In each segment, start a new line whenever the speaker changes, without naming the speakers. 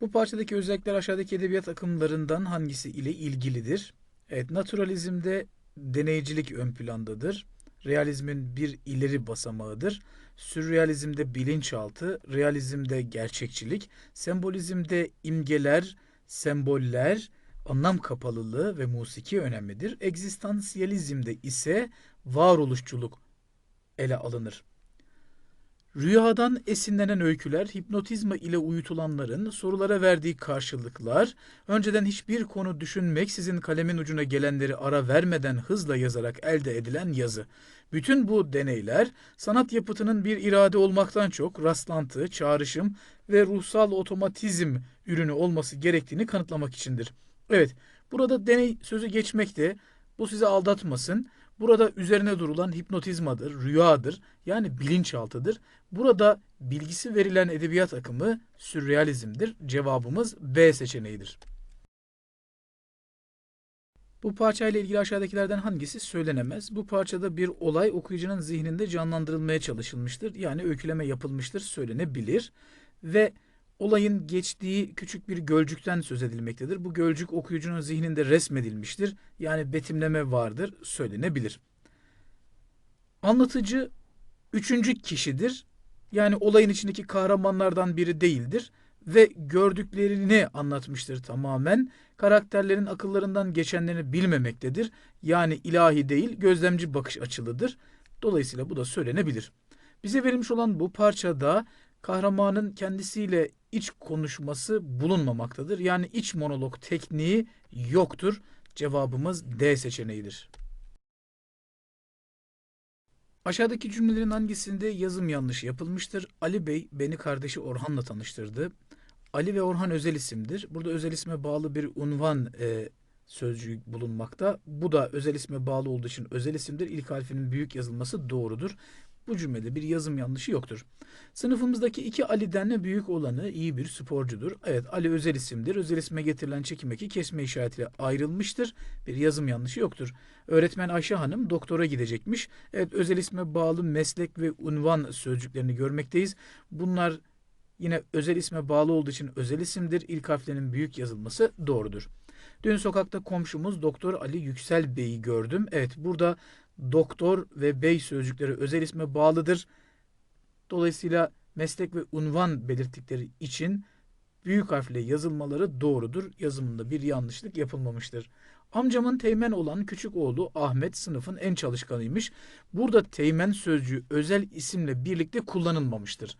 Bu parçadaki özellikler aşağıdaki edebiyat akımlarından hangisi ile ilgilidir? Evet, naturalizmde deneycilik ön plandadır. Realizmin bir ileri basamağıdır. Sürrealizmde bilinçaltı, realizmde gerçekçilik, sembolizmde imgeler, semboller, anlam kapalılığı ve musiki önemlidir. Egzistansiyalizmde ise varoluşçuluk ele alınır. Rüyadan esinlenen öyküler, hipnotizma ile uyutulanların sorulara verdiği karşılıklar, önceden hiçbir konu düşünmeksizin kalemin ucuna gelenleri ara vermeden hızla yazarak elde edilen yazı. Bütün bu deneyler sanat yapıtının bir irade olmaktan çok rastlantı, çağrışım ve ruhsal otomatizm ürünü olması gerektiğini kanıtlamak içindir. Evet, burada deney sözü geçmekte. Bu sizi aldatmasın. Burada üzerine durulan hipnotizmadır, rüyadır, yani bilinçaltıdır. Burada bilgisi verilen edebiyat akımı sürrealizmdir. Cevabımız B seçeneğidir. Bu parçayla ilgili aşağıdakilerden hangisi söylenemez? Bu parçada bir olay okuyucunun zihninde canlandırılmaya çalışılmıştır. Yani öyküleme yapılmıştır, söylenebilir. Ve olayın geçtiği küçük bir gölcükten söz edilmektedir. Bu gölcük okuyucunun zihninde resmedilmiştir. Yani betimleme vardır, söylenebilir. Anlatıcı üçüncü kişidir. Yani olayın içindeki kahramanlardan biri değildir ve gördüklerini anlatmıştır tamamen. Karakterlerin akıllarından geçenlerini bilmemektedir. Yani ilahi değil, gözlemci bakış açılıdır. Dolayısıyla bu da söylenebilir. Bize verilmiş olan bu parçada kahramanın kendisiyle iç konuşması bulunmamaktadır. Yani iç monolog tekniği yoktur. Cevabımız D seçeneğidir. Aşağıdaki cümlelerin hangisinde yazım yanlışı yapılmıştır? Ali Bey beni kardeşi Orhan'la tanıştırdı. Ali ve Orhan özel isimdir. Burada özel isme bağlı bir unvan e, sözcüğü bulunmakta. Bu da özel isme bağlı olduğu için özel isimdir. İlk harfinin büyük yazılması doğrudur. Bu cümlede bir yazım yanlışı yoktur. Sınıfımızdaki iki Ali'den büyük olanı iyi bir sporcudur. Evet Ali özel isimdir. Özel isme getirilen çekim eki kesme işaretiyle ayrılmıştır. Bir yazım yanlışı yoktur. Öğretmen Ayşe Hanım doktora gidecekmiş. Evet özel isme bağlı meslek ve unvan sözcüklerini görmekteyiz. Bunlar yine özel isme bağlı olduğu için özel isimdir. İlk harflerinin büyük yazılması doğrudur. Dün sokakta komşumuz Doktor Ali Yüksel Bey'i gördüm. Evet burada doktor ve bey sözcükleri özel isme bağlıdır. Dolayısıyla meslek ve unvan belirttikleri için büyük harfle yazılmaları doğrudur. Yazımında bir yanlışlık yapılmamıştır. Amcamın teğmen olan küçük oğlu Ahmet sınıfın en çalışkanıymış. Burada teğmen sözcüğü özel isimle birlikte kullanılmamıştır.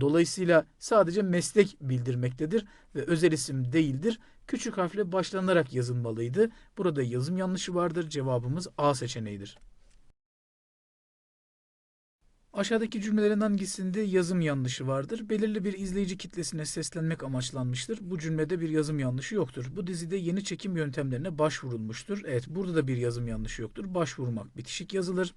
Dolayısıyla sadece meslek bildirmektedir ve özel isim değildir. Küçük harfle başlanarak yazılmalıydı. Burada yazım yanlışı vardır. Cevabımız A seçeneğidir. Aşağıdaki cümlelerin hangisinde yazım yanlışı vardır? Belirli bir izleyici kitlesine seslenmek amaçlanmıştır. Bu cümlede bir yazım yanlışı yoktur. Bu dizide yeni çekim yöntemlerine başvurulmuştur. Evet burada da bir yazım yanlışı yoktur. Başvurmak bitişik yazılır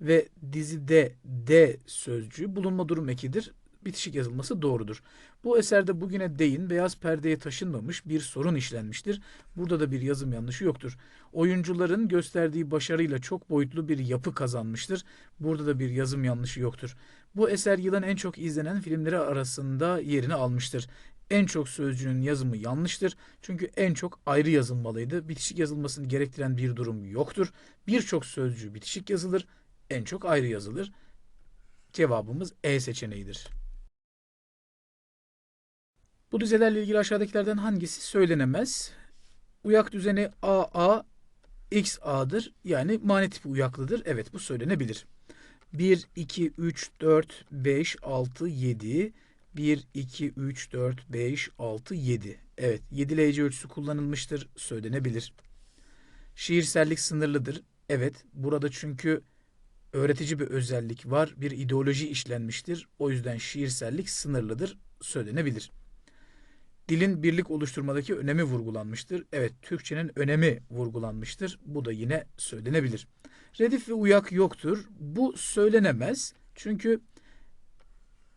ve dizide D sözcüğü bulunma durum ekidir bitişik yazılması doğrudur. Bu eserde bugüne değin beyaz perdeye taşınmamış bir sorun işlenmiştir. Burada da bir yazım yanlışı yoktur. Oyuncuların gösterdiği başarıyla çok boyutlu bir yapı kazanmıştır. Burada da bir yazım yanlışı yoktur. Bu eser yılın en çok izlenen filmleri arasında yerini almıştır. En çok sözcüğün yazımı yanlıştır. Çünkü en çok ayrı yazılmalıydı. Bitişik yazılmasını gerektiren bir durum yoktur. Birçok sözcüğü bitişik yazılır. En çok ayrı yazılır. Cevabımız E seçeneğidir. Bu dizelerle ilgili aşağıdakilerden hangisi söylenemez? Uyak düzeni AA X A'dır. Yani mani tipi uyaklıdır. Evet bu söylenebilir. 1, 2, 3, 4, 5, 6, 7. 1, 2, 3, 4, 5, 6, 7. Evet 7 LC ölçüsü kullanılmıştır. Söylenebilir. Şiirsellik sınırlıdır. Evet burada çünkü öğretici bir özellik var. Bir ideoloji işlenmiştir. O yüzden şiirsellik sınırlıdır. Söylenebilir dilin birlik oluşturmadaki önemi vurgulanmıştır. Evet, Türkçenin önemi vurgulanmıştır. Bu da yine söylenebilir. Redif ve uyak yoktur. Bu söylenemez. Çünkü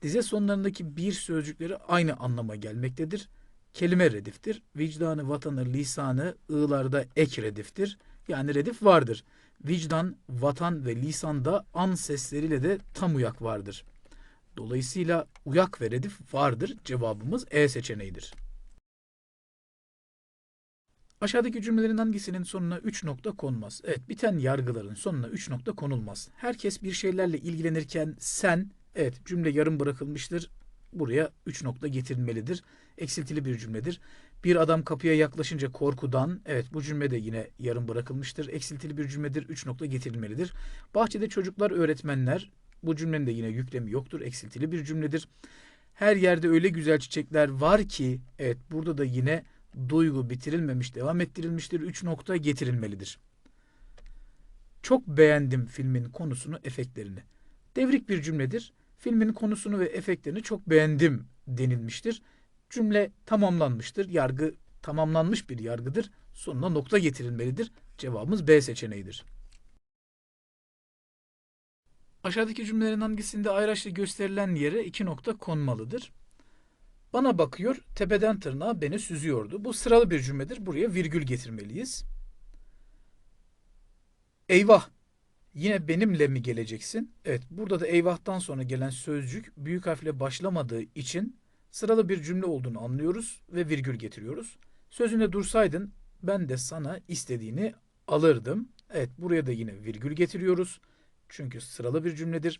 dize sonlarındaki bir sözcükleri aynı anlama gelmektedir. Kelime rediftir. Vicdanı, vatanı, lisanı, ığlarda ek rediftir. Yani redif vardır. Vicdan, vatan ve lisanda an sesleriyle de tam uyak vardır. Dolayısıyla uyak ve redif vardır. Cevabımız E seçeneğidir. Aşağıdaki cümlelerin hangisinin sonuna 3 nokta konmaz? Evet, biten yargıların sonuna 3 nokta konulmaz. Herkes bir şeylerle ilgilenirken sen, evet cümle yarım bırakılmıştır. Buraya 3 nokta getirilmelidir. Eksiltili bir cümledir. Bir adam kapıya yaklaşınca korkudan, evet bu cümle de yine yarım bırakılmıştır. Eksiltili bir cümledir. 3 nokta getirilmelidir. Bahçede çocuklar, öğretmenler, bu cümlenin de yine yüklemi yoktur. Eksiltili bir cümledir. Her yerde öyle güzel çiçekler var ki, evet burada da yine duygu bitirilmemiş, devam ettirilmiştir. 3 nokta getirilmelidir. Çok beğendim filmin konusunu, efektlerini. Devrik bir cümledir. Filmin konusunu ve efektlerini çok beğendim denilmiştir. Cümle tamamlanmıştır. Yargı tamamlanmış bir yargıdır. Sonuna nokta getirilmelidir. Cevabımız B seçeneğidir. Aşağıdaki cümlelerin hangisinde ayraçla gösterilen yere iki nokta konmalıdır? Bana bakıyor, tepeden tırnağa beni süzüyordu. Bu sıralı bir cümledir. Buraya virgül getirmeliyiz. Eyvah! Yine benimle mi geleceksin? Evet, burada da eyvahtan sonra gelen sözcük büyük harfle başlamadığı için sıralı bir cümle olduğunu anlıyoruz ve virgül getiriyoruz. Sözünde dursaydın ben de sana istediğini alırdım. Evet, buraya da yine virgül getiriyoruz. Çünkü sıralı bir cümledir.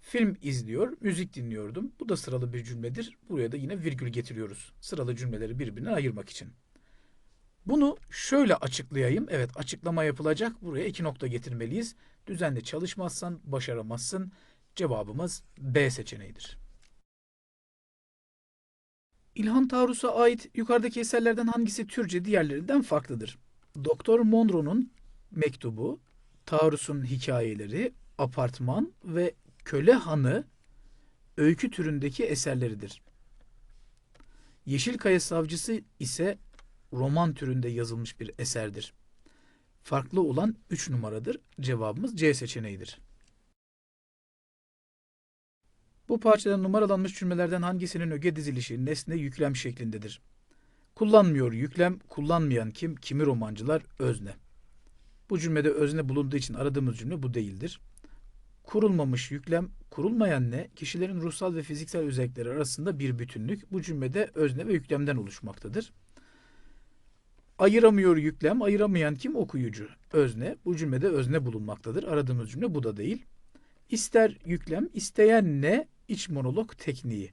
Film izliyor, müzik dinliyordum. Bu da sıralı bir cümledir. Buraya da yine virgül getiriyoruz. Sıralı cümleleri birbirinden ayırmak için. Bunu şöyle açıklayayım. Evet açıklama yapılacak. Buraya iki nokta getirmeliyiz. Düzenli çalışmazsan başaramazsın. Cevabımız B seçeneğidir. İlhan Tarus'a ait yukarıdaki eserlerden hangisi Türkçe diğerlerinden farklıdır? Doktor Monroe'nun mektubu, Tarus'un hikayeleri, apartman ve Köle Hanı öykü türündeki eserleridir. Yeşilkaya Savcısı ise roman türünde yazılmış bir eserdir. Farklı olan 3 numaradır. Cevabımız C seçeneğidir. Bu parçada numaralanmış cümlelerden hangisinin öge dizilişi nesne yüklem şeklindedir? Kullanmıyor yüklem, kullanmayan kim, kimi romancılar, özne. Bu cümlede özne bulunduğu için aradığımız cümle bu değildir. Kurulmamış yüklem, kurulmayan ne? Kişilerin ruhsal ve fiziksel özellikleri arasında bir bütünlük. Bu cümlede özne ve yüklemden oluşmaktadır. Ayıramıyor yüklem, ayıramayan kim? Okuyucu. Özne. Bu cümlede özne bulunmaktadır. Aradığımız cümle bu da değil. İster yüklem, isteyen ne? İç monolog tekniği.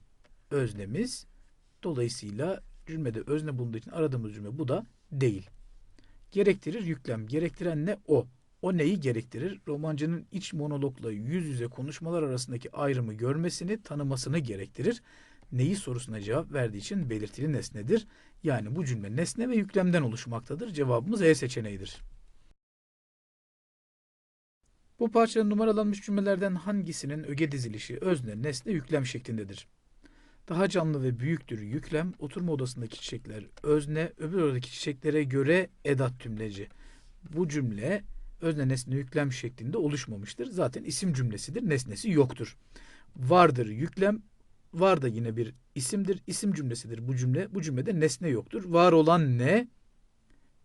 Öznemiz. Dolayısıyla cümlede özne bulunduğu için aradığımız cümle bu da değil. Gerektirir yüklem. Gerektiren ne? O. O neyi gerektirir? Romancının iç monologla yüz yüze konuşmalar arasındaki ayrımı görmesini, tanımasını gerektirir. Neyi sorusuna cevap verdiği için belirtili nesnedir. Yani bu cümle nesne ve yüklemden oluşmaktadır. Cevabımız E seçeneğidir. Bu parçada numaralanmış cümlelerden hangisinin öge dizilişi özne, nesne, yüklem şeklindedir? Daha canlı ve büyüktür yüklem, oturma odasındaki çiçekler özne, öbür odadaki çiçeklere göre edat tümleci. Bu cümle özne nesne yüklem şeklinde oluşmamıştır. Zaten isim cümlesidir, nesnesi yoktur. Vardır yüklem, var da yine bir isimdir, isim cümlesidir bu cümle. Bu cümlede nesne yoktur. Var olan ne?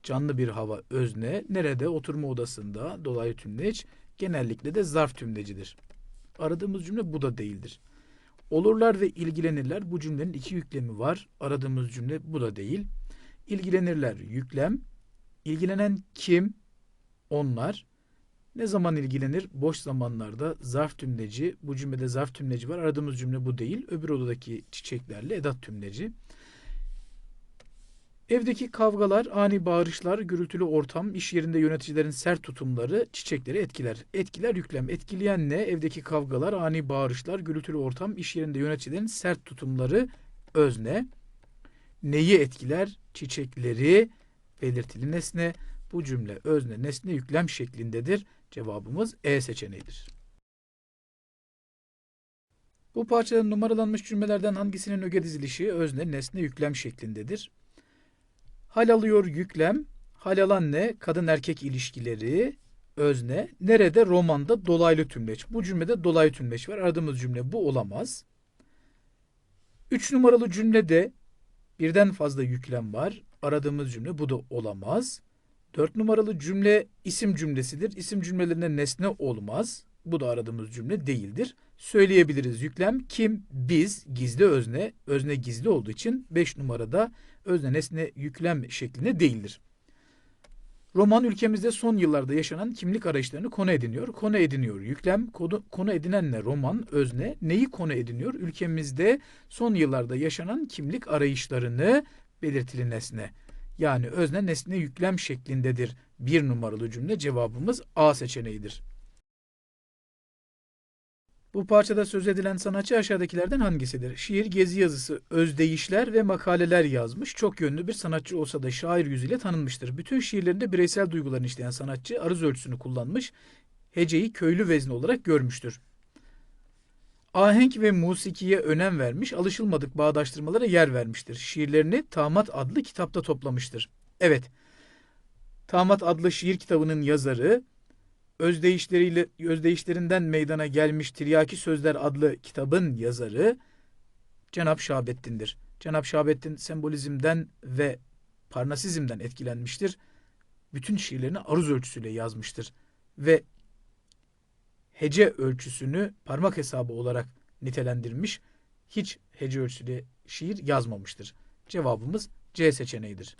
Canlı bir hava özne, nerede? Oturma odasında, dolaylı tümleç, genellikle de zarf tümlecidir. Aradığımız cümle bu da değildir. Olurlar ve ilgilenirler bu cümlenin iki yüklemi var. Aradığımız cümle bu da değil. İlgilenirler yüklem. İlgilenen kim? Onlar. Ne zaman ilgilenir? Boş zamanlarda zarf tümleci. Bu cümlede zarf tümleci var. Aradığımız cümle bu değil. Öbür odadaki çiçeklerle edat tümleci. Evdeki kavgalar, ani bağırışlar, gürültülü ortam, iş yerinde yöneticilerin sert tutumları çiçekleri etkiler. Etkiler yüklem. Etkileyen ne? Evdeki kavgalar, ani bağırışlar, gürültülü ortam, iş yerinde yöneticilerin sert tutumları özne. Neyi etkiler? Çiçekleri belirtili nesne. Bu cümle özne, nesne, yüklem şeklindedir. Cevabımız E seçeneğidir. Bu parçada numaralanmış cümlelerden hangisinin öge dizilişi özne, nesne, yüklem şeklindedir? Hal alıyor yüklem. Hal alan ne? Kadın erkek ilişkileri. Özne. Nerede? Romanda dolaylı tümleç. Bu cümlede dolaylı tümleç var. Aradığımız cümle bu olamaz. Üç numaralı cümlede birden fazla yüklem var. Aradığımız cümle bu da olamaz. Dört numaralı cümle isim cümlesidir. İsim cümlelerinde nesne olmaz. Bu da aradığımız cümle değildir. Söyleyebiliriz yüklem kim? Biz gizli özne. Özne gizli olduğu için 5 numarada özne nesne yüklem şeklinde değildir. Roman ülkemizde son yıllarda yaşanan kimlik arayışlarını konu ediniyor. Konu ediniyor yüklem, konu, konu edinenle roman, özne. Neyi konu ediniyor? Ülkemizde son yıllarda yaşanan kimlik arayışlarını belirtili nesne. Yani özne nesne yüklem şeklindedir. Bir numaralı cümle cevabımız A seçeneğidir. Bu parçada söz edilen sanatçı aşağıdakilerden hangisidir? Şiir, gezi yazısı, özdeyişler ve makaleler yazmış. Çok yönlü bir sanatçı olsa da şair yüzüyle tanınmıştır. Bütün şiirlerinde bireysel duygularını işleyen sanatçı arız ölçüsünü kullanmış. Heceyi köylü vezni olarak görmüştür. Ahenk ve musikiye önem vermiş, alışılmadık bağdaştırmalara yer vermiştir. Şiirlerini Tamat adlı kitapta toplamıştır. Evet, Tamat adlı şiir kitabının yazarı, özdeyişleriyle özdeyişlerinden meydana gelmiş Tiryaki Sözler adlı kitabın yazarı Cenab Şahabettin'dir. Cenab Şahabettin sembolizmden ve parnasizmden etkilenmiştir. Bütün şiirlerini aruz ölçüsüyle yazmıştır ve hece ölçüsünü parmak hesabı olarak nitelendirmiş. Hiç hece ölçüsüyle şiir yazmamıştır. Cevabımız C seçeneğidir.